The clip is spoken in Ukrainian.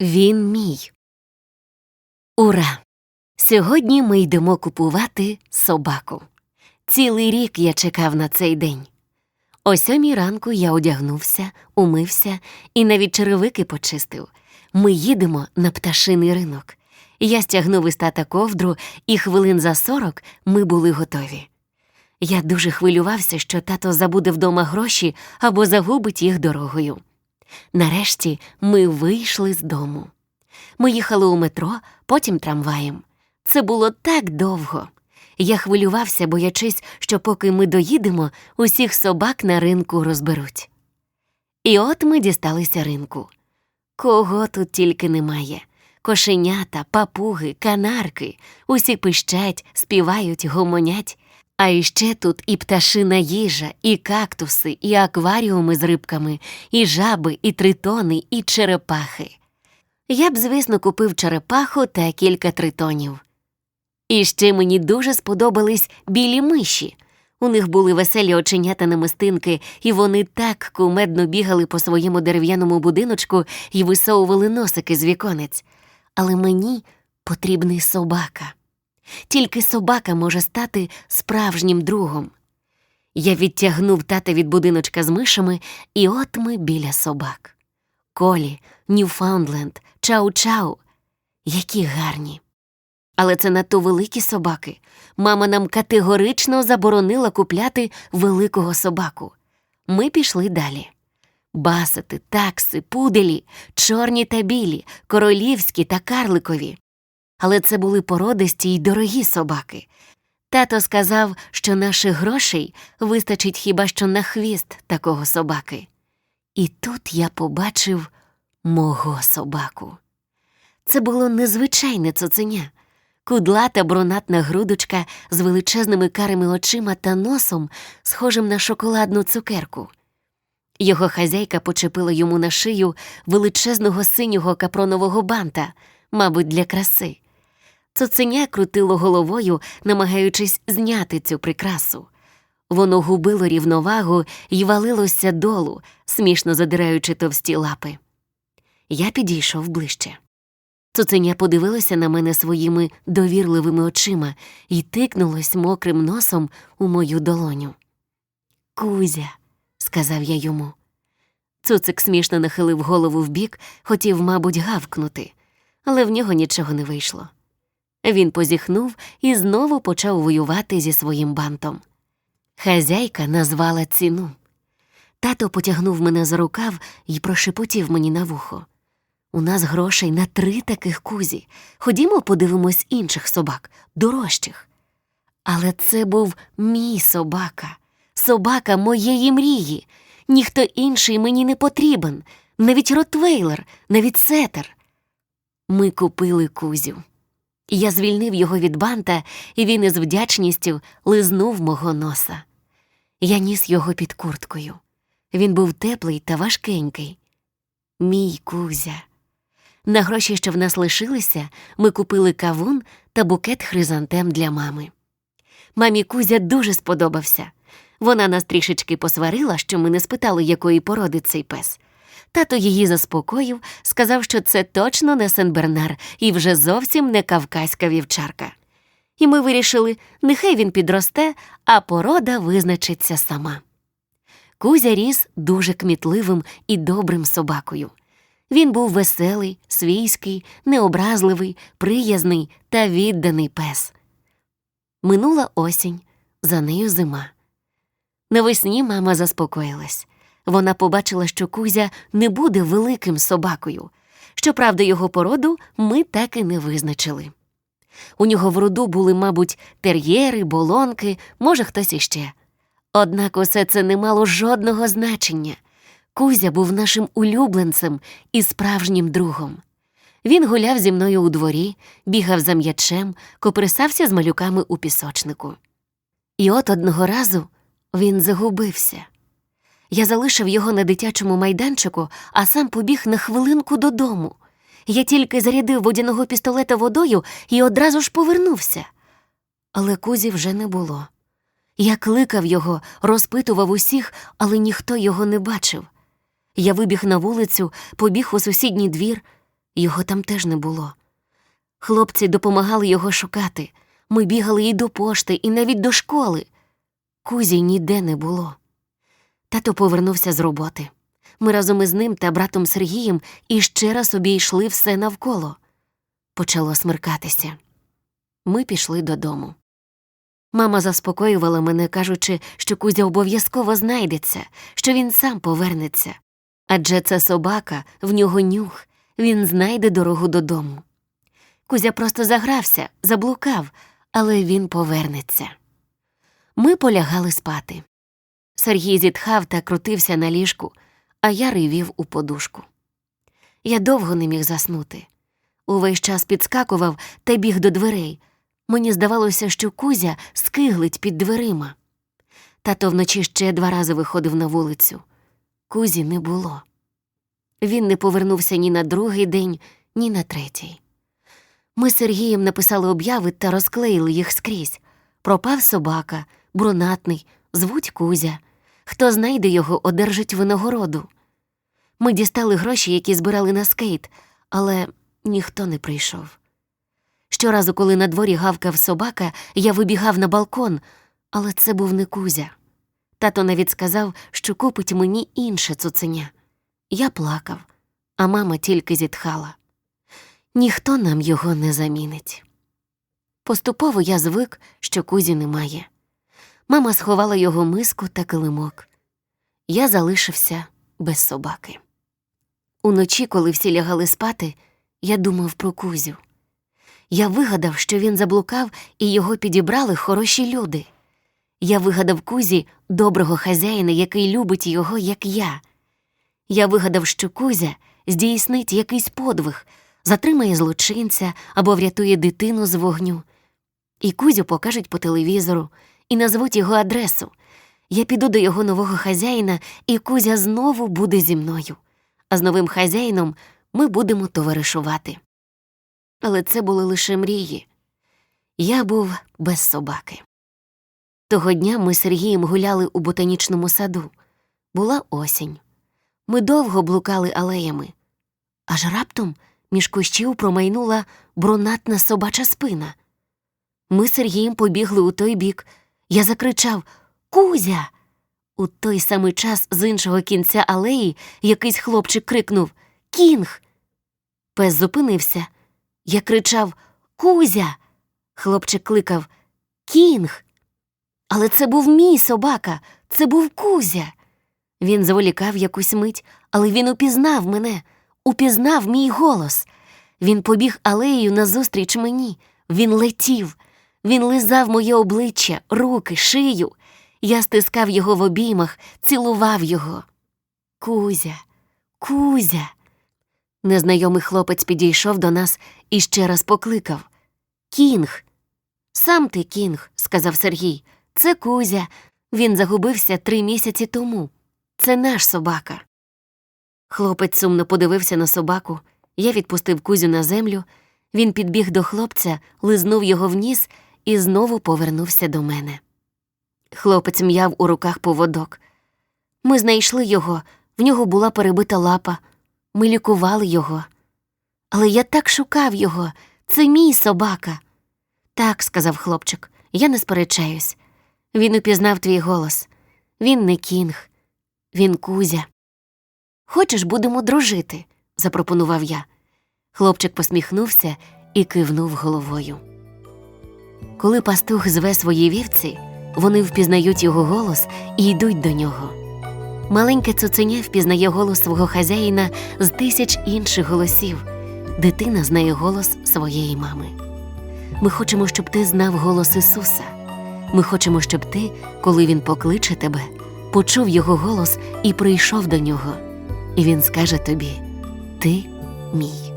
Він мій. Ура! Сьогодні ми йдемо купувати собаку. Цілий рік я чекав на цей день. О сьомій ранку я одягнувся, умився і навіть черевики почистив. Ми їдемо на пташиний ринок. Я стягнув із тата ковдру, і хвилин за сорок ми були готові. Я дуже хвилювався, що тато забуде вдома гроші або загубить їх дорогою. Нарешті ми вийшли з дому. Ми їхали у метро, потім трамваєм. Це було так довго. Я хвилювався, боячись, що поки ми доїдемо, усіх собак на ринку розберуть. І от ми дісталися ринку. Кого тут тільки немає. Кошенята, папуги, канарки, усі пищать, співають, гомонять. А іще тут і пташина їжа, і кактуси, і акваріуми з рибками, і жаби, і тритони, і черепахи. Я б, звісно, купив черепаху та кілька тритонів. І ще мені дуже сподобались білі миші. У них були веселі оченята намистинки, і вони так кумедно бігали по своєму дерев'яному будиночку і висовували носики з віконець. Але мені потрібний собака. Тільки собака може стати справжнім другом. Я відтягнув тата від будиночка з мишами, і от ми біля собак. Колі, Ньюфаундленд, Чау-Чау. Які гарні. Але це надто великі собаки. Мама нам категорично заборонила купляти великого собаку. Ми пішли далі. Басети, такси, пуделі, чорні та білі, королівські та карликові. Але це були породисті й дорогі собаки. Тато сказав, що наших грошей вистачить хіба що на хвіст такого собаки. І тут я побачив мого собаку. Це було незвичайне цуценя, кудлата бронатна грудочка з величезними карими очима та носом, схожим на шоколадну цукерку. Його хазяйка почепила йому на шию величезного синього капронового банта, мабуть, для краси. Цуценя крутило головою, намагаючись зняти цю прикрасу. Воно губило рівновагу і валилося долу, смішно задираючи товсті лапи. Я підійшов ближче. Цуценя подивилося на мене своїми довірливими очима і тикнулось мокрим носом у мою долоню. Кузя, сказав я йому. Цуцик смішно нахилив голову вбік, хотів, мабуть, гавкнути, але в нього нічого не вийшло. Він позіхнув і знову почав воювати зі своїм бантом. Хазяйка назвала ціну. Тато потягнув мене за рукав і прошепотів мені на вухо. У нас грошей на три таких кузі. Ходімо, подивимось інших собак, дорожчих. Але це був мій собака, собака моєї мрії. Ніхто інший мені не потрібен, навіть ротвейлер, навіть сетер. Ми купили кузю. Я звільнив його від банта, і він із вдячністю лизнув мого носа. Я ніс його під курткою. Він був теплий та важкенький. Мій кузя. На гроші, що в нас лишилися, ми купили кавун та букет хризантем для мами. Мамі Кузя дуже сподобався. Вона нас трішечки посварила, що ми не спитали, якої породи цей пес. Тато її заспокоїв, сказав, що це точно не Сен-Бернар і вже зовсім не кавказька вівчарка. І ми вирішили, нехай він підросте, а порода визначиться сама. Кузя ріс дуже кмітливим і добрим собакою. Він був веселий, свійський, необразливий, приязний та відданий пес. Минула осінь, за нею зима. Навесні мама заспокоїлась. Вона побачила, що Кузя не буде великим собакою. Щоправда, його породу ми так і не визначили. У нього в роду були, мабуть, тер'єри, болонки, може, хтось іще. Однак усе це не мало жодного значення. Кузя був нашим улюбленцем і справжнім другом. Він гуляв зі мною у дворі, бігав за м'ячем, коприсався з малюками у пісочнику. І от одного разу він загубився. Я залишив його на дитячому майданчику, а сам побіг на хвилинку додому. Я тільки зарядив водяного пістолета водою і одразу ж повернувся. Але кузі вже не було. Я кликав його, розпитував усіх, але ніхто його не бачив. Я вибіг на вулицю, побіг у сусідній двір. Його там теж не було. Хлопці допомагали його шукати. Ми бігали і до пошти, і навіть до школи. Кузі ніде не було. Тато повернувся з роботи. Ми разом із ним та братом Сергієм іще раз обійшли все навколо. Почало смеркатися. Ми пішли додому. Мама заспокоювала мене, кажучи, що Кузя обов'язково знайдеться, що він сам повернеться. Адже це собака, в нього нюх, він знайде дорогу додому. Кузя просто загрався, заблукав, але він повернеться. Ми полягали спати. Сергій зітхав та крутився на ліжку, а я ривів у подушку. Я довго не міг заснути. Увесь час підскакував та біг до дверей. Мені здавалося, що Кузя скиглить під дверима. Тато вночі ще два рази виходив на вулицю. Кузі не було. Він не повернувся ні на другий день, ні на третій. Ми з Сергієм написали обяви та розклеїли їх скрізь. Пропав собака, брунатний, звуть Кузя. Хто знайде його, одержить винагороду. Ми дістали гроші, які збирали на скейт, але ніхто не прийшов. Щоразу, коли на дворі гавкав собака, я вибігав на балкон, але це був не Кузя. Тато навіть сказав, що купить мені інше цуценя. Я плакав, а мама тільки зітхала. Ніхто нам його не замінить. Поступово я звик, що кузі немає. Мама сховала його миску та килимок. Я залишився без собаки. Уночі, коли всі лягали спати, я думав про кузю. Я вигадав, що він заблукав і його підібрали хороші люди. Я вигадав кузі доброго хазяїна, який любить його, як я. Я вигадав, що Кузя здійснить якийсь подвиг, затримає злочинця або врятує дитину з вогню. І Кузю покажуть по телевізору і назвуть його адресу. Я піду до його нового хазяїна, і Кузя знову буде зі мною. А з новим хазяїном ми будемо товаришувати. Але це були лише мрії. Я був без собаки. Того дня ми з Сергієм гуляли у ботанічному саду. Була осінь. Ми довго блукали алеями. Аж раптом між кущів промайнула брунатна собача спина. Ми з Сергієм побігли у той бік. Я закричав Кузя. У той самий час з іншого кінця алеї якийсь хлопчик крикнув Кінг. Пес зупинився. Я кричав Кузя. Хлопчик кликав Кінг. Але це був мій собака, це був Кузя. Він заволікав якусь мить, але він упізнав мене, упізнав мій голос. Він побіг алеєю назустріч мені. Він летів, він лизав моє обличчя, руки, шию. Я стискав його в обіймах, цілував його. Кузя, Кузя. Незнайомий хлопець підійшов до нас і ще раз покликав Кінг. Сам ти кінг, сказав Сергій. Це Кузя. Він загубився три місяці тому. Це наш собака. Хлопець сумно подивився на собаку. Я відпустив Кузю на землю. Він підбіг до хлопця, лизнув його в ніс і знову повернувся до мене. Хлопець м'яв у руках поводок. Ми знайшли його, в нього була перебита лапа. Ми лікували його. Але я так шукав його. Це мій собака. Так, сказав хлопчик, я не сперечаюсь. Він упізнав твій голос. Він не кінг, він кузя. Хочеш, будемо дружити? запропонував я. Хлопчик посміхнувся і кивнув головою. Коли пастух зве свої вівці, вони впізнають його голос і йдуть до нього. Маленьке цуценя впізнає голос свого хазяїна з тисяч інших голосів. Дитина знає голос своєї мами. Ми хочемо, щоб ти знав голос Ісуса. Ми хочемо, щоб ти, коли Він покличе тебе, почув Його голос і прийшов до нього. І Він скаже тобі: Ти мій.